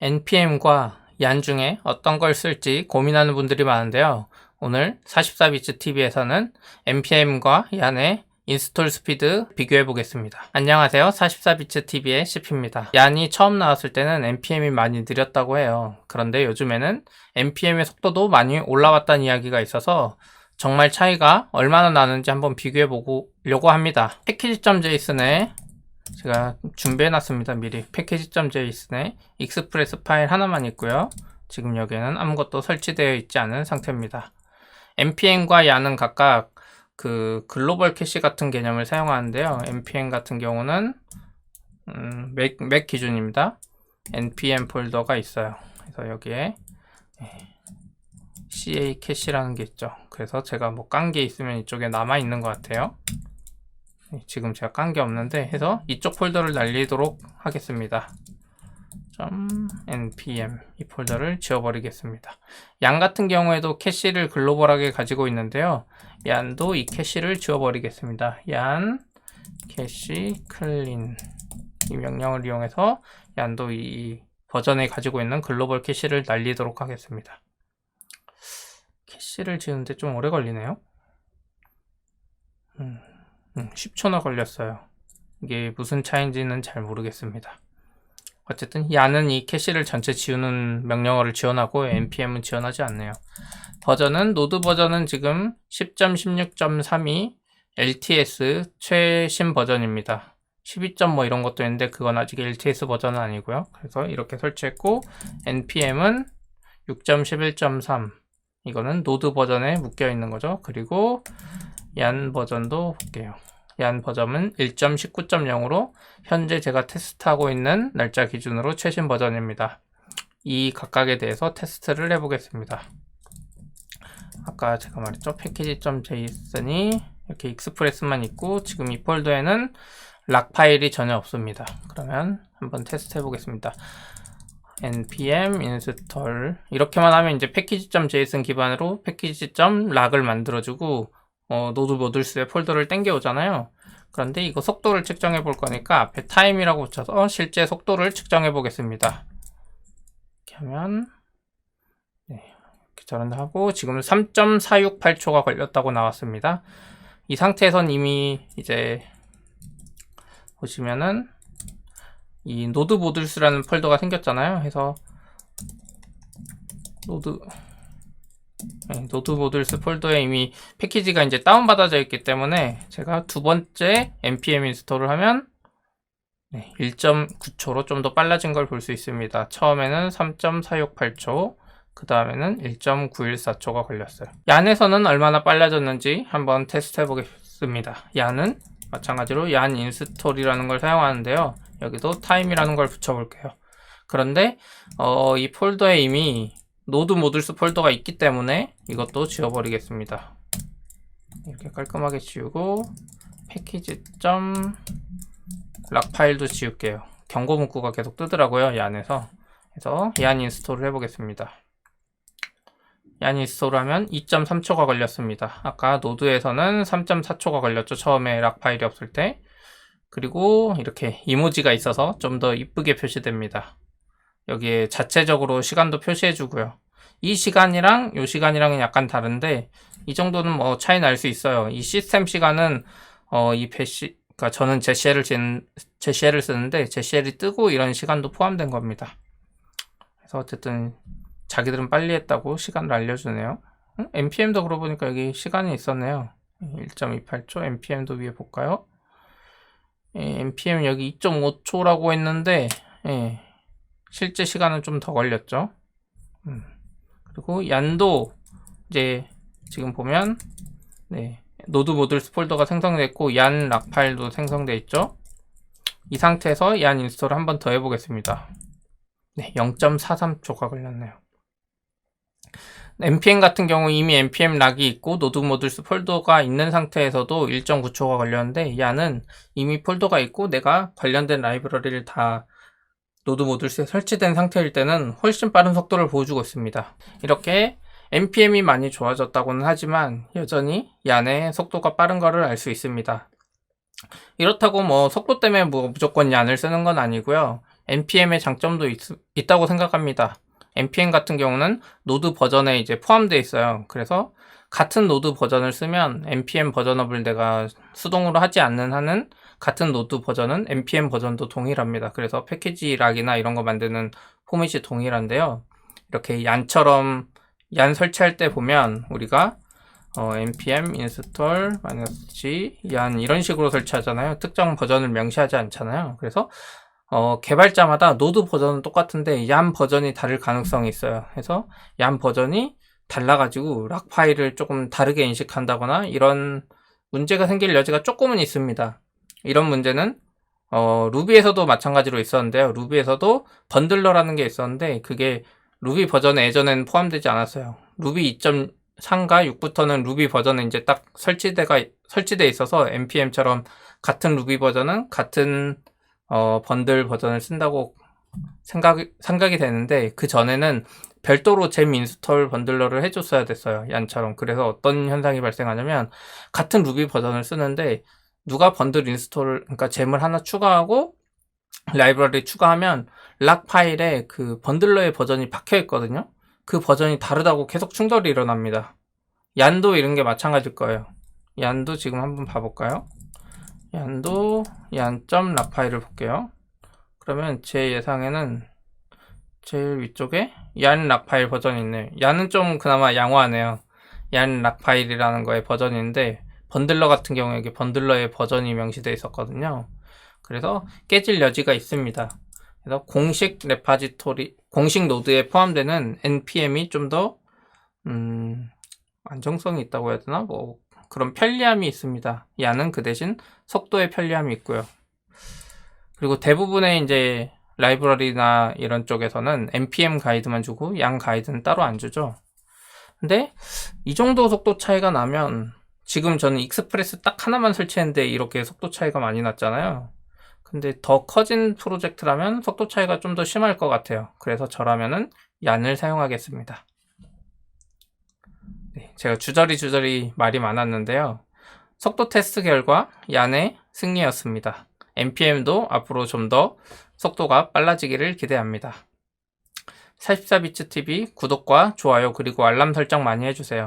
npm과 얀 중에 어떤 걸 쓸지 고민하는 분들이 많은데요. 오늘 44비츠 TV에서는 npm과 얀의 인스톨 스피드 비교해 보겠습니다. 안녕하세요. 44비츠 TV의 CP입니다. 얀이 처음 나왔을 때는 npm이 많이 느렸다고 해요. 그런데 요즘에는 npm의 속도도 많이 올라왔다는 이야기가 있어서 정말 차이가 얼마나 나는지 한번 비교해 보려고 합니다. 패키지.json에 제가 준비해 놨습니다. 미리 패키지.json에 익스프레스 파일 하나만 있고요. 지금 여기에는 아무것도 설치되어 있지 않은 상태입니다. npm과 야는 각각 그 글로벌 캐시 같은 개념을 사용하는데요. npm 같은 경우는 음, 맥, 맥 기준입니다. npm 폴더가 있어요. 그래서 여기에 예, ca 캐시라는 게 있죠. 그래서 제가 뭐 깐 게 있으면 이쪽에 남아 있는 것 같아요. 네, 지금 제가 깐 게 없는데 해서 이쪽 폴더를 날리도록 하겠습니다. .npm 이 폴더를 지워버리겠습니다. 양 같은 경우에도 캐시를 글로벌하게 가지고 있는데요. 얀도 이 캐시를 지워버리겠습니다. 얀 캐시 클린 이 명령을 이용해서 얀도 이 버전에 가지고 있는 글로벌 캐시를 날리도록 하겠습니다. 캐시를 지우는데 좀 오래 걸리네요. 음, 음, 10초나 걸렸어요. 이게 무슨 차이인지는 잘 모르겠습니다. 어쨌든 야는 이 캐시를 전체 지우는 명령어를 지원하고 npm은 지원하지 않네요. 버전은 노드 버전은 지금 10.16.3이 LTS 최신 버전입니다. 12점 뭐 이런 것도 있는데 그건 아직 LTS 버전은 아니고요. 그래서 이렇게 설치했고 npm은 6.11.3 이거는 노드 버전에 묶여 있는 거죠. 그리고 얀 버전도 볼게요. 얀 버전은 1.19.0으로 현재 제가 테스트하고 있는 날짜 기준으로 최신 버전입니다. 이 각각에 대해서 테스트를 해보겠습니다. 아까 제가 말했죠. 패키지.json이 이렇게 익스프레스만 있고 지금 이 폴더에는 락 파일이 전혀 없습니다. 그러면 한번 테스트 해보겠습니다. npm install 이렇게만 하면 이제 패키지.json 기반으로 패키지.락을 만들어주고 어, 노드 모듈스의 폴더를 땡겨오잖아요. 그런데 이거 속도를 측정해 볼 거니까 앞에 타임이라고 붙여서 실제 속도를 측정해 보겠습니다. 이렇게 하면 네, 이렇게 저런 하고 지금 3.468초가 걸렸다고 나왔습니다. 이 상태에선 이미 이제 보시면은 이 노드 모듈스라는 폴더가 생겼잖아요. 해서 노드 네, 노드 모듈스 폴더에 이미 패키지가 이제 다운받아져 있기 때문에 제가 두 번째 npm 인스톨을 하면 네, 1.9초로 좀 더 빨라진 걸 볼 수 있습니다. 처음에는 3.468초, 그 다음에는 1.914초가 걸렸어요. 얀에서는 얼마나 빨라졌는지 한번 테스트 해보겠습니다. 얀은 마찬가지로 얀 인스톨이라는 걸 사용하는데요. 여기도 타임이라는 걸 붙여볼게요. 그런데 어, 이 폴더에 이미 노드 모듈스 폴더가 있기 때문에 이것도 지워버리겠습니다. 이렇게 깔끔하게 지우고 패키지 점 락 파일도 지울게요. 경고 문구가 계속 뜨더라고요. 이 안에서. 그래서 얀 인스톨을 해보겠습니다. 얀 인스톨을 하면 2.3초가 걸렸습니다. 아까 노드에서는 3.4초가 걸렸죠. 처음에 락 파일이 없을 때. 그리고 이렇게 이모지가 있어서 좀 더 이쁘게 표시됩니다. 여기에 자체적으로 시간도 표시해 주고요. 이 시간이랑 이 시간이랑은 약간 다른데 이 정도는 뭐 차이 날 수 있어요. 이 시스템 시간은 어, 이 배시 그러니까 저는 제시엘을 제시엘을 쓰는데 제시엘이 뜨고 이런 시간도 포함된 겁니다. 그래서 어쨌든 자기들은 빨리 했다고 시간을 알려주네요. 응? npm도 그러고 보니까 여기 시간이 있었네요. 1.28초 npm도 위에 볼까요? 예, npm 여기 2.5초라고 했는데 예, 실제 시간은 좀 더 걸렸죠. 음. 그리고 얀도 이제 지금 보면 네, 노드 모듈스 폴더가 생성됐고 얀 락 파일도 생성돼 있죠. 이 상태에서 얀 인스톨을 한 번 더 해보겠습니다. 네, 0.43초가 걸렸네요. npm 같은 경우 이미 npm 락이 있고 노드 모듈스 폴더가 있는 상태에서도 1.9초가 걸렸는데 야는 이미 폴더가 있고 내가 관련된 라이브러리를 다 노드 모듈스에 설치된 상태일 때는 훨씬 빠른 속도를 보여주고 있습니다. 이렇게 npm이 많이 좋아졌다고는 하지만 여전히 얀의 속도가 빠른 것을 알수 있습니다. 이렇다고 뭐 속도 때문에 뭐 무조건 얀을 쓰는 건 아니고요. npm의 장점도 있, 다고 생각합니다. npm 같은 경우는 노드 버전에 이제 포함되어 있어요. 그래서 같은 노드 버전을 쓰면 npm 버전업을 내가 수동으로 하지 않는 한은 같은 노드 버전은 npm 버전도 동일합니다. 그래서 패키지 락이나 이런 거 만드는 포맷이 동일한데요. 이렇게 얀처럼 얀 설치할 때 보면 우리가 어, npm install -g 얀 이런 식으로 설치하잖아요. 특정 버전을 명시하지 않잖아요. 그래서 어, 개발자마다 노드 버전은 똑같은데 얀 버전이 다를 가능성이 있어요. 그래서 얀 버전이 달라가지고 락 파일을 조금 다르게 인식한다거나 이런 문제가 생길 여지가 조금은 있습니다. 이런 문제는 어, 루비에서도 마찬가지로 있었는데요. 루비에서도 번들러라는 게 있었는데 그게 루비 버전에 예전에는 포함되지 않았어요. 루비 2.3가 6부터는 루비 버전에 이제 딱 설치대가 설치돼 있어서 npm처럼 같은 루비 버전은 같은 어, 번들 버전을 쓴다고 생각 생각이 되는데 그 전에는 별도로 잼 인스톨 번들러를 해줬어야 됐어요. 얀처럼. 그래서 어떤 현상이 발생하냐면 같은 루비 버전을 쓰는데 누가 번들 인스톨 그러니까 잼을 하나 추가하고 라이브러리 추가하면 락 파일에 그 번들러의 버전이 박혀 있거든요. 그 버전이 다르다고 계속 충돌이 일어납니다. 얀도 이런 게 마찬가지일 거예요. 얀도 지금 한번 봐볼까요? 얀도 얀점 락 파일을 볼게요. 그러면 제 예상에는 제일 위쪽에 얀 락 파일 버전이 있네요. 얀은 좀 그나마 양호하네요. 얀 락 파일이라는 거의 버전인데 번들러 같은 경우에 번들러의 버전이 명시되어 있었거든요. 그래서 깨질 여지가 있습니다. 그래서 공식 레파지토리, 공식 노드에 포함되는 npm이 좀 더, 음, 안정성이 있다고 해야 되나? 뭐, 그런 편리함이 있습니다. 야는 그 대신 속도의 편리함이 있고요. 그리고 대부분의 이제 라이브러리나 이런 쪽에서는 npm 가이드만 주고 양 가이드는 따로 안 주죠. 근데 이 정도 속도 차이가 나면 지금 저는 익스프레스 딱 하나만 설치했는데 이렇게 속도 차이가 많이 났잖아요. 근데 더 커진 프로젝트라면 속도 차이가 좀 더 심할 것 같아요. 그래서 저라면은 얀을 사용하겠습니다. 네, 제가 주저리 주저리 말이 많았는데요. 속도 테스트 결과 얀의 승리였습니다. npm도 앞으로 좀 더 속도가 빨라지기를 기대합니다. 44비츠 TV 구독과 좋아요 그리고 알람 설정 많이 해주세요.